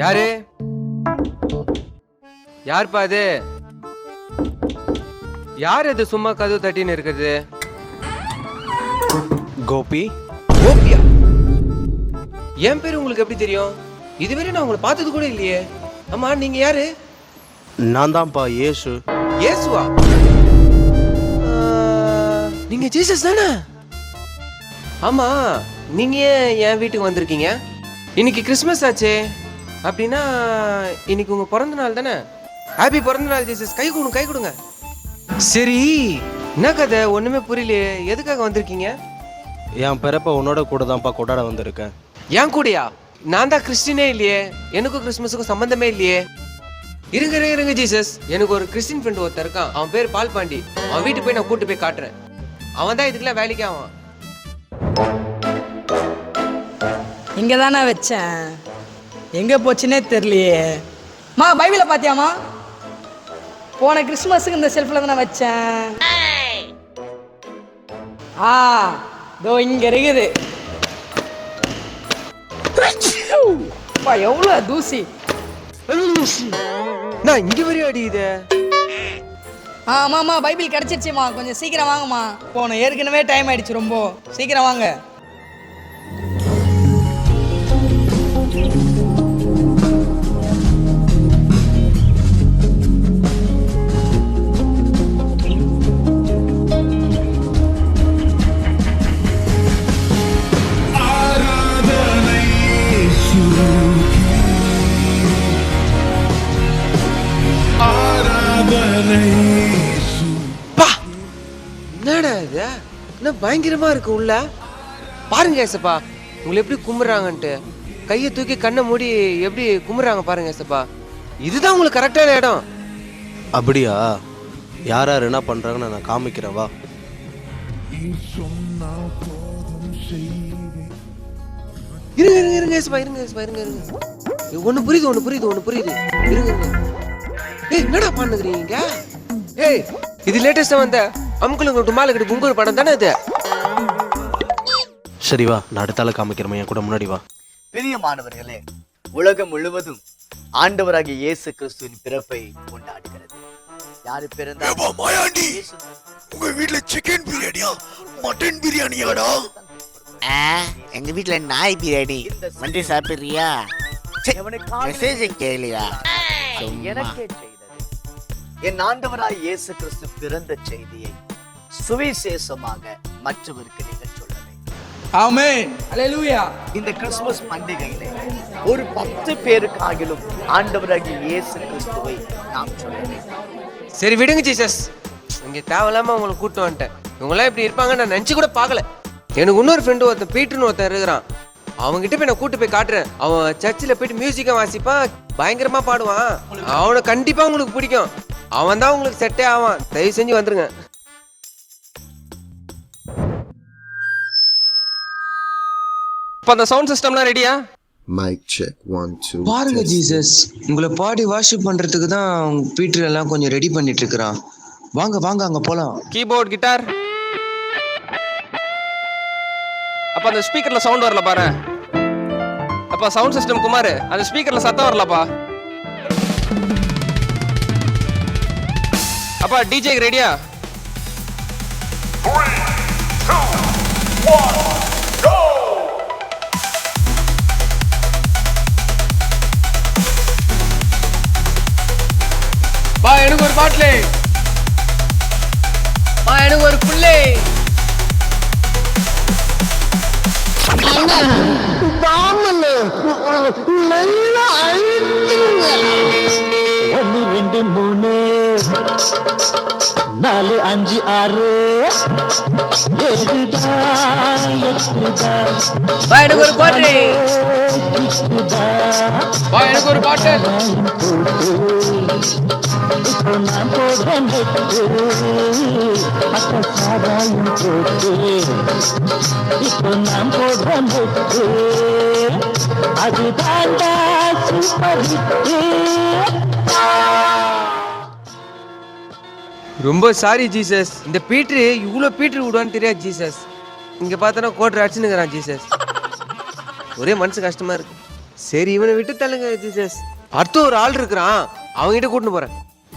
யாரு? யாருப்பா அது? யார் அது சும்மா கதவு தட்டின்னு இருக்குது? கோபி. கோபியா? என் பேர் உங்களுக்கு எப்படி தெரியும்? இதுவரை நான் உங்களை பார்த்தது கூட இல்லையே. ஆமா நீங்க யாரு? நான் தான்ப்பா இயேசு இயேசுவா ஆ, நீங்க ஜீசஸ் தானே? ஆமா நீங்க ஏன் என் வீட்டுக்கு வந்திருக்கீங்க? இன்னைக்கு கிறிஸ்மஸ் ஆச்சே. அப்படின்னா இன்னைக்கு உங்க பிறந்த நாள் தானே? ஹாப்பி பிறந்த நாள் ஜீசஸ் கை கொடுங்க கை கொடுங்க. சரி. என்ன கதை? ஒண்ணுமே புரியலையே. எதுக்காக வந்திருக்கீங்க? என் பிறப்ப உன்னோட கூட தான்ப்பா கொண்டாட வந்திருக்கேன். ஏன் கூடயா? நான் தான் கிறிஸ்டினே இல்லையே. எனக்கும் கிறிஸ்மஸுக்கும் சம்பந்தமே இல்லையே. இருங்க இருங்க, இருங்க ஜீசஸ் எனக்கு ஒரு கிறிஸ்டின் ஃப்ரெண்ட் ஒருத்தன் இருக்கான். அவன் பேர் பால் பாண்டி. அவன் வீட்டுக்கு போய் நான் கூட்டு போய் காட்டுறேன். அவன் தான் இதுக்கெல்லாம் வேலைக்கு ஆவான். இங்கே தானே வச்சேன். எங்கே போச்சுன்னே தெரியலையே. மா பைபிளை பார்த்தியாம்மா போன கிறிஸ்மஸுக்கு இந்த செல்ஃபில் தானே வச்சேன். ஆ இதோ இங்கே இருக்குது. எவ்வளோ தூசி. நான் இங்க வரையும் அடியுது ஆமாம்மா பைபிள் கிடச்சிருச்சுமா கொஞ்சம் சீக்கிரம் வாங்கம்மா. போனோம் ஏற்கனவே டைம் ஆயிடுச்சு ரொம்ப. சீக்கிரம் வாங்க. பயங்கரமா இருக்கு உள்ள. பாருங்க ஏசப்பா உங்களை எப்படி கும்பிடுறாங்கன்ட்டு. கையை தூக்கி கண்ணை மூடி எப்படி கும்பிடுறாங்க பாருங்க ஏசப்பா. இதுதான் உங்களுக்கு கரெக்டான இடம். அப்படியா? யார் யார் என்ன பண்றாங்கன்னு நான் காமிக்கிறேன் வா. இருங்க இருங்க இருங்க ஏசப்பா இருங்க ஏசப்பா இருங்க இருங்க. ஒண்ணு புரியுது ஒண்ணு புரியுது ஒண்ணு புரியுது. இருங்க இருங்க. ஏய் என்னடா பண்ணுகிறீங்க? ஏய் இது லேட்டஸ்டா வந்த அமுக்குளுங்க டுமால கிட்ட குங்குரு படம் தானே இது? சரி வா நான் அடுத்தால காமிக்கிறேன் என் கூட முன்னாடி வா. பிரியமானவர்களே உலகம் முழுவதும் ஆண்டவராகிய இயேசு கிறிஸ்துவின் பிறப்பை கொண்டாடுகிறது. யாரு பிறந்தா உங்க வீட்ல சிக்கன் பிரியாணியா? மட்டன் பிரியாணியாடா? எங்க வீட்ல நாய் பிரியாணி. வந்து சாப்பிடுறியா? மெசேஜ் கேளியா எனக்கே செய்தது. என் ஆண்டவராய் இயேசு கிறிஸ்து பிறந்த செய்தியை சுவிசேஷமாக மற்றவருக்கு வேண்டும் ஆமென். அல்லேலூயா இந்த கிறிஸ்துமஸ் பண்டிகையிலே ஒரு பத்து பேருக்காகிலும் ஆண்டவராகிய இயேசு கிறிஸ்துவை நாம் சரி விடுங்க ஜீசஸ். இங்க தேவையில்லாம உங்களை கூட்டு வந்துட்டேன். இவங்களாம் இப்படி இருப்பாங்க நான் நினைச்சு கூட பார்க்கல. எனக்கு இன்னொரு ஃப்ரெண்டு ஒருத்தன் பீட்டர்னு ஒருத்தன் இருக்கிறான். அவன்கிட்ட போய் நான் கூட்டு போய் காட்டுறேன். அவன் சர்ச்சில் போயிட்டு மியூசிக்கை வாசிப்பான் பயங்கரமா பாடுவான். அவனை கண்டிப்பா உங்களுக்கு பிடிக்கும். அவன் தான் உங்களுக்கு செட்டே ஆவான். தயவு செஞ்சு வந்துருங்க. இப்போ அந்த சவுண்ட் சிஸ்டம்லாம் ரெடியா மைக் செக் ஒன் டூ பாருங்க ஜீசஸ் உங்களை பாடி வாஷிப் பண்றதுக்கு தான் பீட்டர் எல்லாம் கொஞ்சம் ரெடி பண்ணிட்டு இருக்கிறான். வாங்க வாங்க அங்க போலாம். கீபோர்ட் கிட்டார் அப்ப அந்த ஸ்பீக்கர்ல சவுண்ட் வரல பாரு. அப்ப சவுண்ட் சிஸ்டம் குமார் அந்த ஸ்பீக்கர்ல சத்தம் வரலப்பா. அப்பா டிஜே ரெடியா பா எனக்கு ஒரு பாட்டிலே. பா எனக்கு ஒரு புள்ளே ஒன்று ரெண்டு மூணு. நாலு அஞ்சு ஆறு. எனக்கு ஒரு பாட்டு. எனக்கு ஒரு பாட்டு. நான் போடுறேன் அத்த சாராயம் போட்டு. இப்போ நான் போடுறேன் அது தாண்டா சூப்பர் ரொம்ப சாரி ஜீசஸ் இந்த பீட்ரு இவ்வளோ பீட்ரு விடுவான்னு தெரியாது ஜீசஸ் இங்கே பார்த்தோன்னா கோட்ரு அடிச்சுனுங்கிறான் ஜீசஸ் ஒரே மனசு கஷ்டமா இருக்கு. சரி இவனை விட்டு தள்ளுங்க ஜீசஸ் அடுத்து ஒரு ஆள் இருக்கிறான். அவங்ககிட்ட கூட்டின்னு போகிறேன்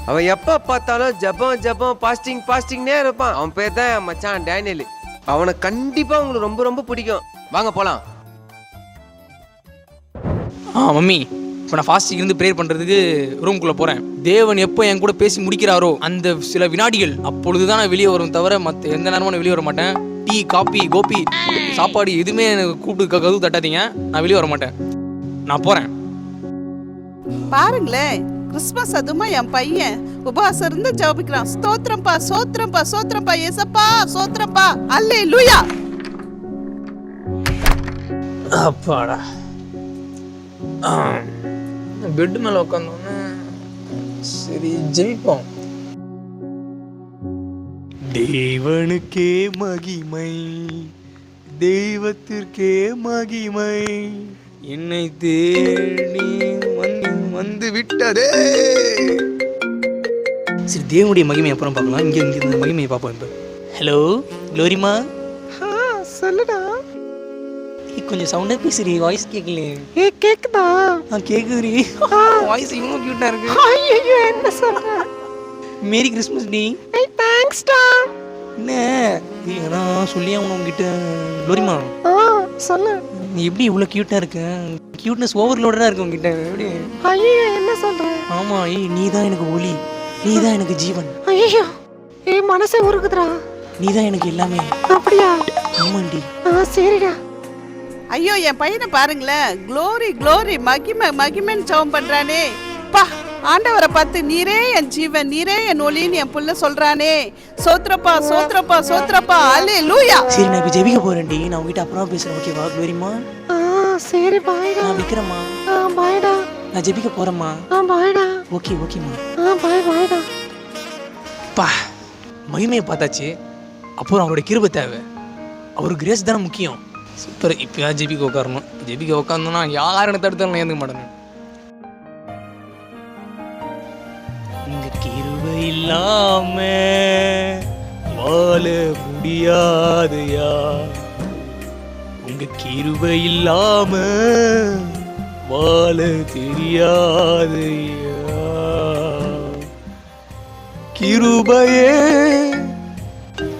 அவன் எப்போ பார்த்தாலும் ஜபம் ஜபம் பாஸ்டிங் பாஸ்டிங்னே இருப்பான். அவன் பேர் தான் மச்சான் டேனியல். அவனை கண்டிப்பாக உங்களுக்கு ரொம்ப ரொம்ப பிடிக்கும். வாங்க போகலாம் ஆ மம்மி. இப்போ நான் ஃபாஸ்டிங் இருந்து ப்ரேயர் பண்ணுறதுக்கு ரூம்குள்ளே போகிறேன் தேவன் எப்போ என் கூட பேசி முடிக்கிறாரோ அந்த சில வினாடிகள் அப்பொழுது தான் நான் வெளியே வரும் தவிர மற்ற எந்த நேரமும் நான் வெளியே வர மாட்டேன் டீ காப்பி கோபி சாப்பாடு எதுவுமே எனக்கு கூப்பிட்டு க- கதவு தட்டாதீங்க. நான் வெளியே வர மாட்டேன் நான் போகிறேன் பாருங்களேன் கிறிஸ்மஸ் அதுமா என் பையன். உபவாசம் இருந்து ஜெபிக்கிறான். ஸ்தோத்திரம்பா சோத்திரம்பா சோத்திரம்பா ஏசப்பா சோத்திரம்பா அல்லே லூயா அப்பாடா பெட் மேலே உட்காந்தோன்னே சரி ஜெயிப்போம் தேவனுக்கே மகிமை தெய்வத்திற்கே மகிமை. என்னை தேடி வந்து வந்து விட்டதே. சரி தேவனுடைய மகிமை அப்புறம் பார்க்கலாம். இங்கே இங்கே மகிமையை பார்ப்போம் இப்போ. ஹலோ க்ளோரிமா கொஞ்சம் சவுண்டா பேசுறீ வாய்ஸ் கேட்கல ஏ கேக்குதா? ஆ கேக்குதுரி வாய்ஸ் இவ்வளோ க்யூட்டா இருக்கு. ஐயோ என்ன சொல்ற மேரி கிறிஸ்மஸ் டி ஏய் தேங்க்ஸ்டா என்ன? ஏய், ஆனா சொல்லி அவன் உங்ககிட்ட க்ளோரிமா ஆ சொல்லு. நீ எப்படி இவ்வளோ க்யூட்டா இருக்க? க்யூட்னஸ் ஓவர்லோடா இருக்கு உங்ககிட்ட எப்படி? ஐயோ என்ன சொல்ற? ஆமா ஏய் நீ தான் எனக்கு ஒளி. நீ தான் எனக்கு ஜீவன். ஐயோ ஏய் மனசே உருகுதுடா. நீ தான் எனக்கு எல்லாமே. அப்படியா? ஆமாண்டி. ஆ சரிடா. ஐயோ என் பையனை பாருங்களேன். க்ளோரி க்ளோரி மகிமை மகிமைன்னு ஜெபம் பண்றானே. பா ஆண்டவரை பார்த்து நீரே என் ஜீவன் நீரே என் ஒளின்னு என் புள்ள சொல்றானே. சோத்திரப்பா சோத்திரப்பா சோத்திரப்பா அல்லே லூயா சரி நான் இப்போ ஜெபிக்க போறேன்டி. நான் உங்ககிட்ட அப்புறமா பேசுறேன் ஓகேவா க்ளோரிமா ஆ சரி பாய்டா. நான் விக்கிறேம்மா. ஆ பாய்டா. நான் ஜெபிக்க போறேம்மா. ஆ பாய்டா. ஓகே ஓகேம்மா ஆ பாய் பாய்டா. பா மகிமையை பார்த்தாச்சு. அப்புறம் அவரோட கிருபை தேவை. அவர் கிரேஸ் தானே முக்கியம். சூப்பர் இப்போ ஜெபிக்கு உட்காரணும் ஜெபிக்கு உட்காந்தோன்னா யார் எனக்கு தடுத்தாலும் ஏந்துக்க மாட்டேன் உங்க கிருபை இல்லாம வாழ முடியாதுயா உங்க கிருவை இல்லாம வாழ தெரியாதுயா கிருபையே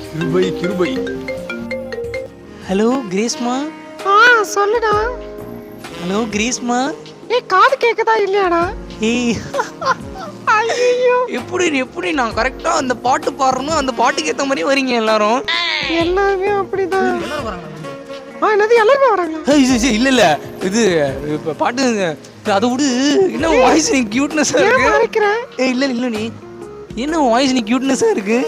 கிருபை கிருபை ஹலோ கிரேஸ்மா ஆ சொல்லுடா. ஹலோ கிரேஸ்மா ஏய் காது கேக்குதா இல்லையாடா? ஏய். ஐயோ எப்படி எப்படி நான் கரெக்டா அந்த பாட்டு பாடுறணும் அந்த பாட்டுக்கு ஏத்த மாதிரி வரீங்க எல்லாரும். எல்லாமே அப்படிதான் ஆ என்னது எல்லாருமே வராங்க ஏய், இது- இது இல்ல இல்ல. இது இப்ப பாட்டு அதை விடு. என்ன வாய்ஸ் நீ கியூட்னஸா ஏன் இருக்கு? மறைக்கிறேன் ஏய் இல்ல இல்ல நீ. என்ன வாய்ஸ் நீ கியூட்னஸா இருக்கு?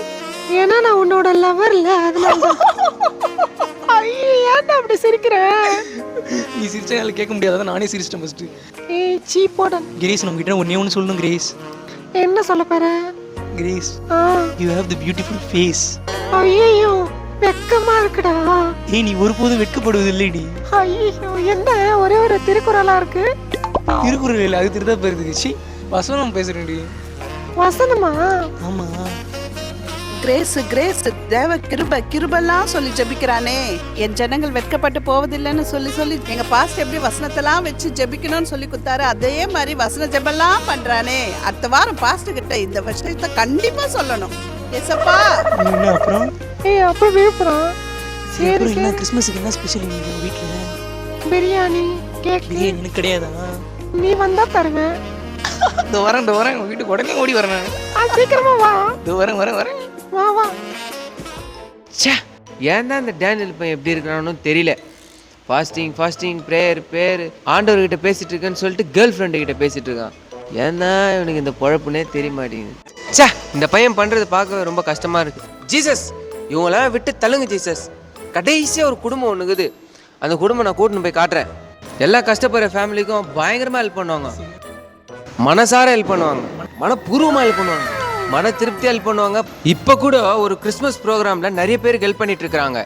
ஏன்னா நான் உன்னோட லவர் இல்ல அதனால ஏன்டா அப்படி சிரிக்கிற? நீ சிரிச்சா என்னால கேட்க முடியாத. நானே சிரிச்சிட்டேன் ஃபர்ஸ்ட் ஏய் சீ போட. கிரேஸ் நம்ம கிட்ட ஒன்னே ஒன்று சொல்லணும் கிரேஸ். என்ன சொல்ல போற? Grace you have the beautiful face ஐயோ வெக்கமா இருக்குடா. ஏய் நீ ஒருபோதும் வெட்கப்படுவது இல்லைடி ஐயோ என்ன? ஒரே ஒரு திருக்குறளா இருக்கு? திருக்குறள் இல்லை அது திருதா போயிருது. சி வசனம் பேசுறேன்டி. வசனமா? ஆமா. கிரேஸ் கிரேஸ் தேவ கிருப கிருபெல்லாம் சொல்லி ஜெபிக்கிறானே. என் ஜனங்கள் வெட்கப்பட்டு போவதில்லைன்னு சொல்லி சொல்லி எங்க பாஸ்ட் எப்படி வசனத்தெல்லாம் வச்சு ஜெபிக்கணும்னு சொல்லி கொடுத்தாரு அதே மாதிரி வசன ஜெபெல்லாம் பண்றானே. அடுத்த வாரம் பாஸ்ட் கிட்ட இந்த விஷயத்த கண்டிப்பா சொல்லணும். ஏசப்பா என்ன அப்புறம்? ஏய் அப்ப விழுப்புரம் சரி அப்புறம் என்ன? கிறிஸ்மஸுக்கு என்ன ஸ்பெஷல் உங்க வீட்டில் பிரியாணி கேக் பிரியாணி எனக்கு கிடையாதா? நீ வந்தா தருவேன். இந்த வரேன் இந்த வரேன். உங்க வீட்டுக்கு உடனே ஓடி வரேன். சீக்கிரமா வா. இந்த வரேன் வரேன் வரேன். வா வா. ச்சே ஏன் தான் இந்த டேனியல் பையன் எப்படி இருக்கிறானோ தெரியல. ஃபாஸ்டிங் ஃபாஸ்டிங் ப்ரேயர் பேர் ஆண்டவர்கிட்ட பேசிட்டு இருக்கேன்னு சொல்லிட்டு கேர்ள் ஃப்ரெண்டு கிட்ட பேசிட்டு இருக்கான் ஏன்னா இவனுக்கு இந்த பொழப்புனே தெரிய மாட்டேங்குது ச்சே இந்த பையன் பண்ணுறது பார்க்கவே ரொம்ப கஷ்டமா இருக்கு. ஜீசஸ் இவங்களாம் விட்டு தள்ளுங்க ஜீசஸ் கடைசியாக ஒரு குடும்பம் ஒன்றுக்குது அந்த குடும்பம் நான் கூட்டின்னு போய் காட்டுறேன். எல்லா கஷ்டப்படுற ஃபேமிலிக்கும் பயங்கரமாக ஹெல்ப் பண்ணுவாங்க. மனசார ஹெல்ப் பண்ணுவாங்க. மனப்பூர்வமாக ஹெல்ப் பண்ணுவாங்க. மன திருப்தி ஹெல்ப் பண்ணுவாங்க இப்போ கூட ஒரு கிறிஸ்மஸ் ப்ரோக்ராம்ல நிறைய பேருக்கு ஹெல்ப் பண்ணிட்டு இருக்காங்க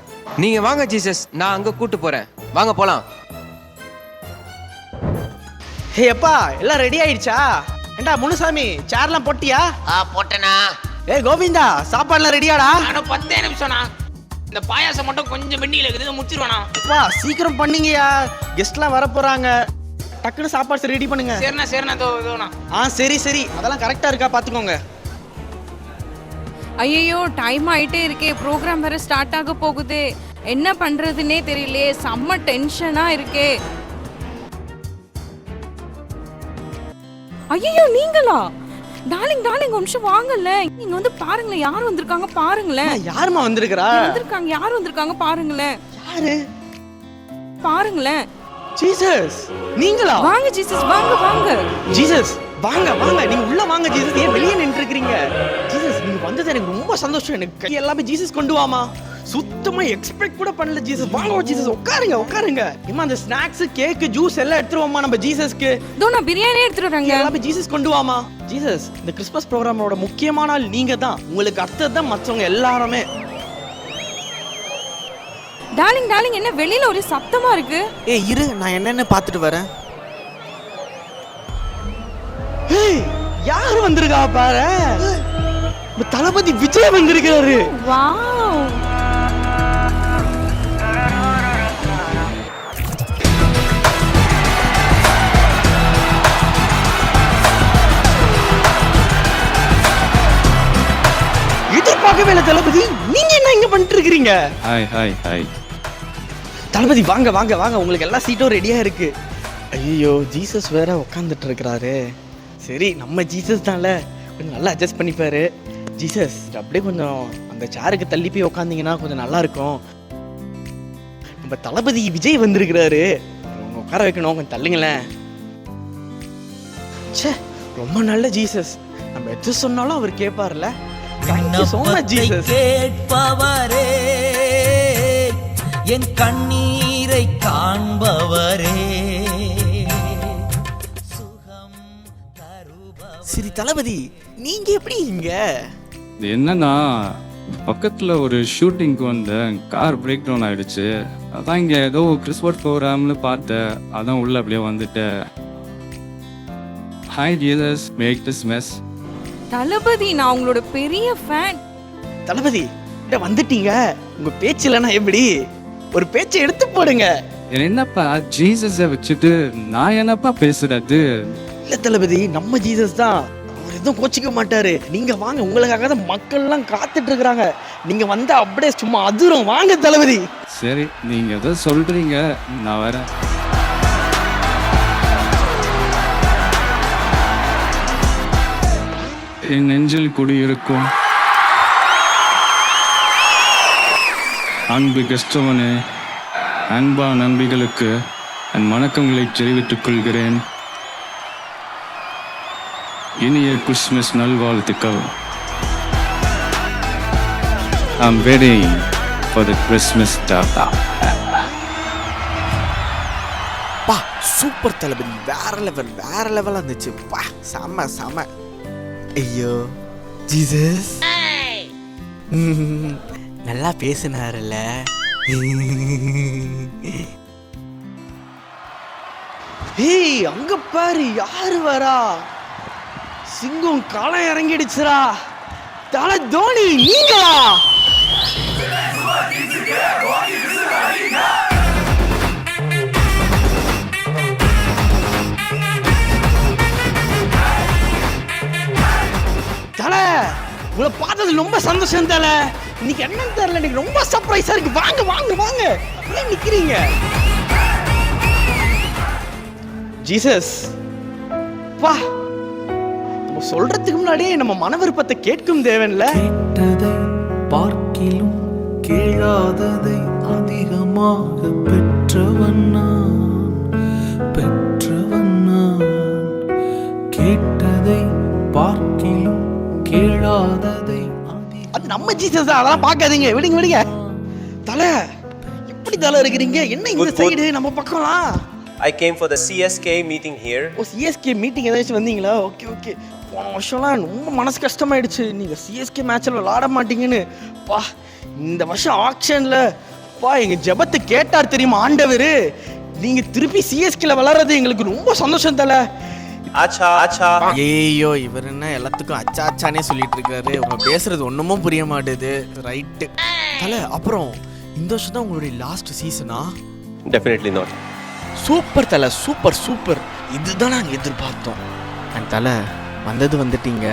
நீங்க வாங்க ஜீசஸ் நான் அங்க கூட்டு போறேன். வாங்க போலாம். ஹே அப்பா எல்லாம் ரெடி ஆயிடுச்சா? ஏண்டா முனுசாமி சேர்லாம் போட்டியா? ஆ போட்டேனா. ஏய் கோவிந்தா சாப்பாடுலாம் ரெடியாடா ஆனால் பத்தே நிமிஷம்ண்ணா இந்த பாயாசம் மட்டும் கொஞ்சம் வெண்ணியில் இருக்குது முடிச்சிருவேண்ணா அப்பா சீக்கிரம் பண்ணீங்கயா கெஸ்ட்லாம் வர போறாங்க. டக்குன்னு சாப்பாடு ரெடி பண்ணுங்க. சரிண்ணா சரிண்ணா இதோ இதோண்ணா. ஆ சரி சரி. அதெல்லாம் கரெக்டா இருக்கா பாத்துக்கோங்க. ஐயோ டைம் ஆயிட்டே இருக்கே. ப்ரோக்ராம் வேற ஸ்டார்ட் ஆக போகுதே. என்ன பண்றதுன்னே தெரியலையே. செம்ம டென்ஷனா இருக்கே. ஐயோ நீங்களா? டார்லிங் டார்லிங் ஒரு நிமிஷம் வாங்கல நீங்க வந்து பாருங்களேன் யார் வந்திருக்காங்க பாருங்களேன். யாரும்மா வந்திருக்கிறா? வந்திருக்காங்க யார் வந்திருக்காங்க பாருங்களேன். யாரு? பாருங்களேன். ஜீசஸ் நீங்களா? வாங்க ஜீசஸ் வாங்க வாங்க. ஜீசஸ் வாங்க வாங்க நீங்க உள்ள வாங்க ஜீசஸ் ஏன் வெளியே நின்று இருக்கீங்க ஜீசஸ் நீங்க வந்தது எனக்கு ரொம்ப சந்தோஷம். எனக்கு கை எல்லாமே ஜீசஸ் கொண்டு வாமா. சுத்தமா எக்ஸ்பெக்ட் கூட பண்ணல ஜீசஸ் வாங்க ஜீசஸ் உட்காருங்க உட்காருங்க. இம்மா அந்த ஸ்நாக்ஸ் கேக் ஜூஸ் எல்லாம் எடுத்துருவோமா நம்ம ஜீசஸ்க்கு இதோ நான் பிரியாணி எடுத்துட்டு வரேங்க. எல்லாமே ஜீசஸ் கொண்டு வாமா. ஜீசஸ் இந்த கிறிஸ்மஸ் ப்ரோக்ராமோட முக்கியமான ஆள் நீங்க தான் உங்களுக்கு அடுத்தது தான் மற்றவங்க எல்லாருமே. டார்லிங் டார்லிங் என்ன வெளியில ஒரே சத்தமா இருக்கு? ஏய் இரு நான் என்னன்னு பார்த்துட்டு வரேன். யார் வந்திருக்கா பாரு? தளபதி விஜய் வந்திருக்காரு வாவ். எதிர்பார்க்கவே இல்லை தளபதி. நீங்க என்ன இங்க பண்ணிட்டு இருக்கீங்க ஹாய் ஹாய் ஹாய் தளபதி வாங்க வாங்க வாங்க. உங்களுக்கு எல்லா சீட்டும் ரெடியா இருக்கு. ஐயோ ஜீசஸ் வேற உட்காந்துட்டு இருக்கிறாரு. சரி நம்ம ஜீசஸ் தான்ல. கொஞ்சம் நல்லா அட்ஜஸ்ட் பண்ணிப்பாரு. ஜீசஸ் அப்படியே கொஞ்சம் அந்த சேருக்கு தள்ளி போய் உட்காந்தீங்கன்னா கொஞ்சம் நல்லா இருக்கும். நம்ம தளபதி விஜய் வந்திருக்கிறாரு. உட்கார வைக்கணும் கொஞ்சம் தள்ளுங்களேன். ச்சே ரொம்ப நல்ல ஜீசஸ் நம்ம எது சொன்னாலும் அவர் கேட்பார்ல. கேட்பவரே என் கண்ணீரை காண்பவரே. தளபதி நீங்க எப்படி இங்க? இது என்னன்னா பக்கத்தில் ஒரு ஷூட்டிங்க்கு வந்தேன் கார் பிரேக் டவுன் ஆயிடுச்சு. அதான் இங்கே ஏதோ கிறிஸ்மஸ் ப்ரோக்ராம்னு பார்த்தேன். அதான் உள்ள அப்படியே வந்துட்டேன். Hi Jesus make this mess Thalapathy நான் உங்களோட பெரிய ஃபேன் தளபதி இங்க வந்துட்டீங்க. உங்க பேச்சு இல்லைன்னா எப்படி? ஒரு பேச்சை எடுத்து போடுங்க. என்னப்பா ஜீசஸை வச்சுட்டு நான் என்னப்பா பேசுறது? இல்ல தளபதி நம்ம ஜீசஸ் தான். அவர் எதுவும் கோச்சிக்க மாட்டாரு. நீங்க வாங்க உங்களுக்காக தான் மக்கள்லாம் காத்துட்டு இருக்கிறாங்க நீங்க வந்தா அப்படியே சும்மா அதிரும். வாங்க தளபதி. சரி நீங்க ஏதோ சொல்றீங்க. நான் வரேன். என் நெஞ்சில் குடியிருக்கும் அன்பு கிறிஸ்தவனே அன்பா நம்பிகளுக்கு என் வணக்கங்களை தெரிவித்துக் கொள்கிறேன். இனிய கிறிஸ்மஸ் நல்வாழ்த்துக்கள். I'm waiting for the Christmas data. பா சூப்பர் தளபதி வேற லெவல் வேற லெவலா இருந்துச்சு. பா செம செம. ஐயோ ஜீசஸ் நல்லா பேசினாருல்ல. ஏய் அங்க பாரு யாரு வரா? சிங்கம் களம் இறங்கிடுச்சுடா. தலை தோனி நீங்களா? தலை உங்களை பார்த்தது ரொம்ப சந்தோஷம் தலை. இன்னைக்கு என்னன்னு தெரியல எனக்கு ரொம்ப சர்ப்ரைஸா இருக்கு. வாங்க வாங்க வாங்க. ஏன் நிக்கிறீங்க? ஜீசஸ் பா நம்ம சொல்றதுக்கு முன்னாடியே நம்ம மன விருப்பத்தை கேட்கும் தேவன்ல. கேட்டதை பார்க்கிலும் கேளாததை அதிகமாக பெற்றவன் நான். பெற்றவன் நான். கேட்டதை பார்க்கிலும் கேளாததை அது நம்ம ஜீசஸ் தான். அதெல்லாம் பார்க்காதீங்க. விடுங்க விடுங்க. தலை. எப்படி தலை இருக்கிறீங்க? என்ன இந்த சைடு நம்ம பக்கம்லாம். I came for the CSK meeting here. Oh CSK meeting ஏதாச்சும் வந்தீங்களா? Okay okay. போன வருஷம்லாம் ரொம்ப மனசு கஷ்டமாயிடுச்சு. நீங்கள் சிஎஸ்கே மேட்ச்சில் விளாட மாட்டீங்கன்னு. பா இந்த வருஷம் ஆக்ஷனில் பா எங்கள் ஜெபத்தை கேட்டார் தெரியுமா ஆண்டவர்? நீங்கள் திருப்பி சிஎஸ்கேல விளாட்றது எங்களுக்கு ரொம்ப சந்தோஷம் தலை. Acha, acha. ஐயோ இவர் என்ன எல்லாத்துக்கும் அச்சா அச்சானே சொல்லிட்டு இருக்காரு உங்க பேசுறது ஒண்ணுமும் புரிய மாட்டேது. ரைட்டு தல அப்புறம் இந்த வருஷம் தான் உங்களுடைய லாஸ்ட் சீசனா Definitely not. Super Thala super super இதுதான் நாங்கள் எதிர்பார்த்தோம். அண்ட் தலை வந்தது வந்துட்டீங்க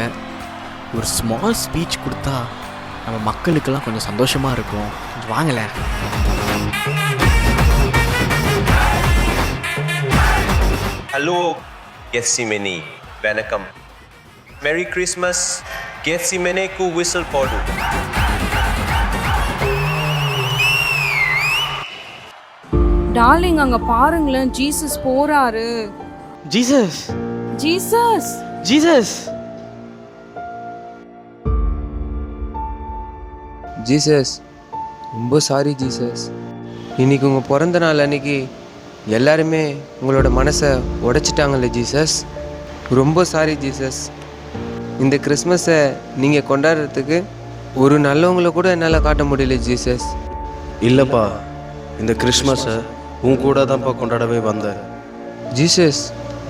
ஒரு ஸ்மால் ஸ்பீச் கொடுத்தா நம்ம மக்களுக்கெல்லாம் கொஞ்சம் சந்தோஷமாக இருக்கும் கொஞ்சம் வாங்கலை Hello, Gethsemane. Vanakkam. Merry Christmas. Gethsemane ku whistle podu. Darling அங்க பாருங்களேன் ஜீசஸ் போறாரு ஜீசஸ் ஜீசஸ் ஜீசஸ் ஜீசஸ் ரொம்ப சாரி ஜீசஸ் இன்னைக்கு உங்கள் பிறந்த நாள் அன்னைக்கு எல்லாருமே உங்களோட மனசை உடைச்சிட்டாங்கல்ல ஜீசஸ் ரொம்ப சாரி ஜீசஸ் இந்த கிறிஸ்மஸை நீங்கள் கொண்டாடுறதுக்கு ஒரு நல்லவங்கள கூட என்னால் காட்ட முடியல ஜீசஸ் இல்லைப்பா இந்த கிறிஸ்மஸை உன் கூட தான்ப்பா கொண்டாடவே வந்தேன். ஜீசஸ்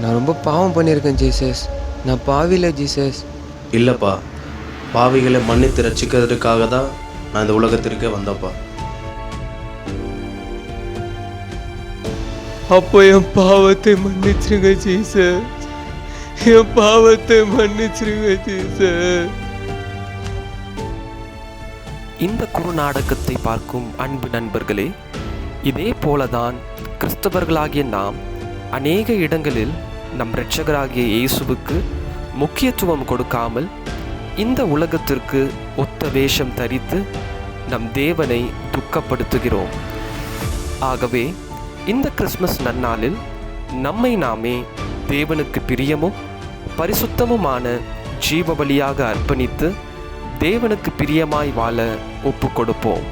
நான் ரொம்ப பாவம் பண்ணியிருக்கேன் ஜீசஸ் நான் பாவில ஜீசஸ். இல்லைப்பா. பாவிகளை மன்னித்து ரட்சிக்கிறதுக்காக தான் நான் இந்த உலகத்திற்கே வந்தேன்ப்பா அப்போ என் பாவத்தை மன்னிச்சிருங்க ஜீசஸ். என் பாவத்தை மன்னிச்சிருங்க ஜீசஸ். இந்த குறுநாடகத்தை பார்க்கும் அன்பு நண்பர்களே இதே போலதான் கிறிஸ்தவர்களாகிய நாம் அநேக இடங்களில் நம் இரட்சகராகிய இயேசுவுக்கு முக்கியத்துவம் கொடுக்காமல் இந்த உலகத்திற்கு ஒத்த வேஷம் தரித்து நம் தேவனை துக்கப்படுத்துகிறோம். ஆகவே இந்த கிறிஸ்மஸ் நன்னாளில் நம்மை நாமே தேவனுக்கு பிரியமும் பரிசுத்தமுமான ஜீவ பலியாக அர்ப்பணித்து தேவனுக்கு பிரியமாய் வாழ ஒப்பு கொடுப்போம்